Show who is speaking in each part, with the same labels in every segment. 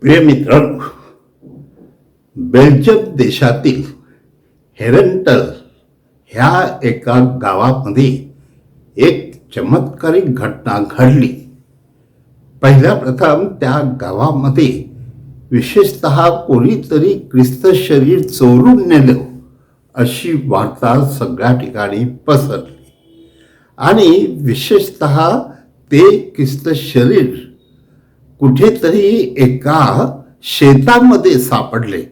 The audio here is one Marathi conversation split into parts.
Speaker 1: प्रिय मित्रांनो बेल्जियम देशातील हेरंटल ह्या एका गावामध्ये एक चमत्कारिक घटना घडली. पहिल्या प्रथम त्या गावामध्ये विशेषत कोणीतरी ख्रिस्त शरीर चोरून नेलं अशी वार्ता सगळ्या ठिकाणी पसरली. आणि विशेषत ते ख्रिस्त शरीर कुठेतरी एका शेतामध्ये सापडले.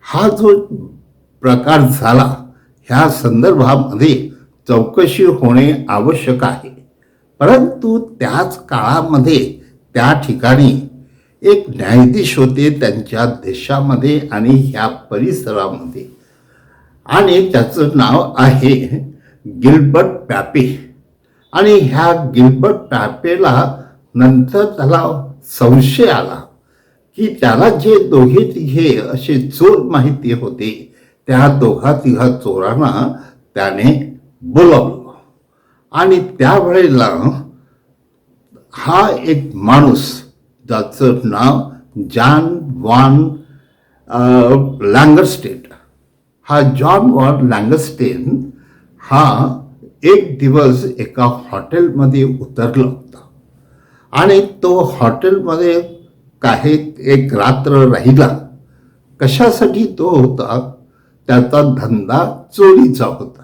Speaker 1: हा जो प्रकार झाला ह्या संदर्भामध्ये चौकशी होणे आवश्यक आहे. परंतु त्याच काळामध्ये त्या ठिकाणी एक न्यायाधीश होते त्यांच्या देशामध्ये आणि ह्या परिसरामध्ये. आणि त्याचं नाव आहे गिल्बर्ट पॅपे. आणि ह्या गिल्बर्ट पॅपेला नंतर त्याला संशय आला की त्याला जे दोघे तिघे असे चोर माहिती होते त्या दोघा तिघा चोरांना त्याने बोलावलं. आणि त्यावेळेला हा एक माणूस ज्याचं नाव जॉन वॉन लँगरस्टेट हा जॉन वॉन लँगरस्टेन हा एक दिवस एका हॉटेलमध्ये उतरला होता. आणि तो हॉटेलमध्ये काही एक रात्र राहिला. कशासाठी तो होता? त्याचा धंदा चोरीचा होता.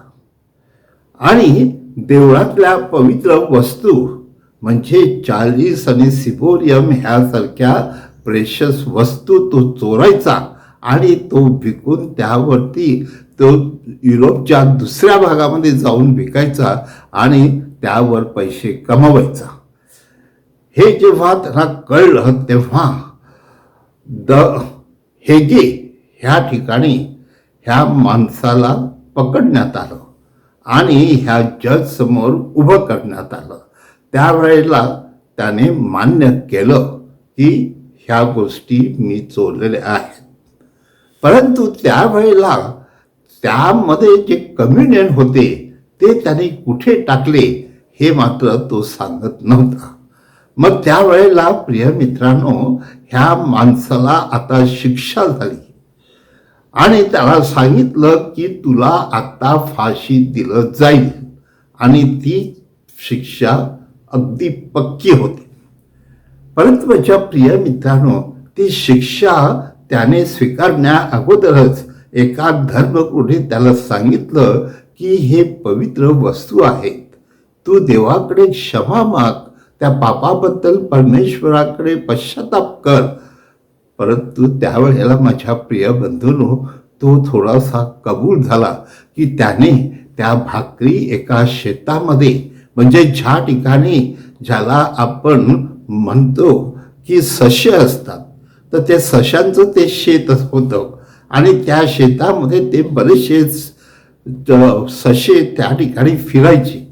Speaker 1: आणि देवळातल्या पवित्र वस्तू म्हणजे चार्लीस आणि सिबोरियम ह्यासारख्या प्रेशस वस्तू तो चोरायचा आणि तो विकून त्यावरती तो युरोपच्या दुसऱ्या भागामध्ये जाऊन विकायचा आणि त्यावर पैसे कमवायचा. हे जेव्हा त्यांना कळलं तेव्हा द हेगे ह्या ठिकाणी ह्या माणसाला पकडण्यात आलं आणि ह्या जज समोर उभं करण्यात आलं. त्यावेळेला त्याने मान्य केलं की ह्या गोष्टी मी चोरलेल्या आहेत. परंतु त्यावेळेला त्यामध्ये जे कम्युनियन होते ते त्याने कुठे टाकले हे मात्र तो सांगत नव्हता. मग त्यावेळेला प्रिय मित्रांनो ह्या माणसाला आता शिक्षा झाली. आणि त्याला सांगितलं की तुला आता फाशी दिलं जाईल. आणि ती शिक्षा अगदी पक्की होती. परंतु माझ्या प्रिय मित्रांनो ती शिक्षा त्याने स्वीकारण्या अगोदरच एका धर्मगुरूने त्याला सांगितलं की हे पवित्र वस्तू आहेत. तू देवाकडे क्षमा माग. त्या पापाबद्दल परमेश्वराकडे पश्चाताप कर. परंतु त्यावेळेला माझ्या प्रिय बंधूनो तो थोडासा कबूल झाला की त्याने त्या भाकरी एका शेतामध्ये म्हणजे ज्या ठिकाणी ज्याला आपण म्हणतो की सस्य असतात तर त्या सशांचं ते शेत होतं. आणि त्या शेतामध्ये ते बरेचसे सशे त्या ठिकाणी फिरायचे.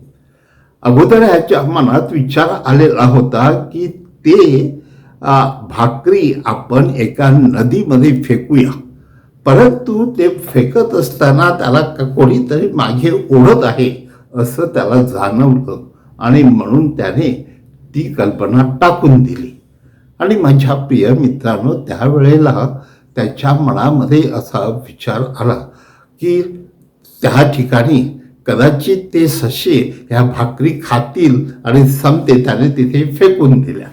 Speaker 1: अगोदर ह्याच्या मनात विचार आलेला होता की ते भाकरी आपण एका नदीमध्ये फेकूया. परंतु ते फेकत असताना त्याला कोणीतरी मागे ओढत आहे असं त्याला जाणवलं. आणि म्हणून त्याने ती कल्पना टाकून दिली. आणि माझ्या प्रिय मित्रांनो त्यावेळेला त्याच्या मनामध्ये असा विचार आला की त्या ठिकाणी कदाचित ते सशे ह्या भाकरी खातील आणि संपते त्याने तिथे फेकून दिल्या.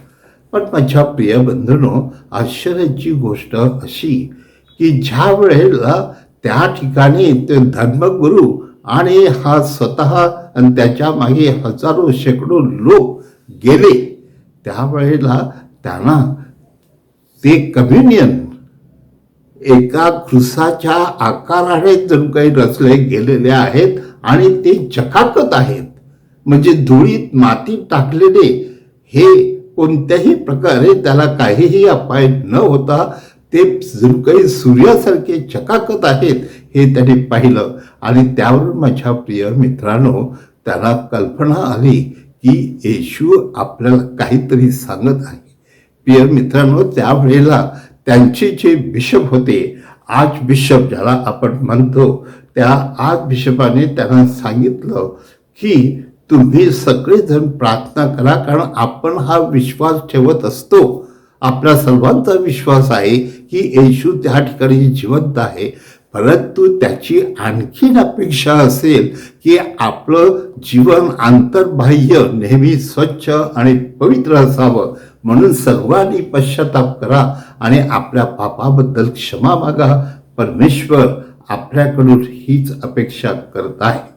Speaker 1: पण माझ्या प्रिय बंधूनो आश्चर्याची गोष्ट अशी की ज्या वेळेला त्या ठिकाणी ते धर्मगुरू आणि हा स्वतः आणि त्याच्यामागे हजारो शेकडो लोक गेले त्यावेळेला त्यांना ते कम्युनियन एका खुसाच्या आकाराने जणू काही रचले गेलेले आहेत आणि ते चकाकत आहेत. म्हणजे धुळीत माती टाकलेले हे कोणत्याही प्रकारे त्याला काहीही अपाय न होता ते जणू काही सूर्यासारखे चकाकत आहेत हे त्याने पाहिलं. आणि त्यावर माझ्या प्रिय मित्रांनो त्याला कल्पना आली की येशू आपल्याला काहीतरी सांगत आहे. प्रिय मित्रांनो त्यावेळेला त्यांचे जे बिशप होते आज बिशप ज्याला आपण म्हणतो त्या आज बिशपाने त्यांना सांगितलं की तुम्ही सगळेजण प्रार्थना करा कारण आपण हा विश्वास ठेवत असतो. आपला सर्वांचा विश्वास आहे की येशू त्या ठिकाणी जिवंत आहे. परंतु त्याची आणखीन अपेक्षा असेल की आपलं जीवन आंतरबाह्य नेहमी स्वच्छ आणि पवित्र असावं म्हणून सर्वांनी पश्चाताप करा आणि आपल्या पापाबद्दल क्षमा मागा. परमेश्वर आपल्याकडून हीच अपेक्षा करत आहे.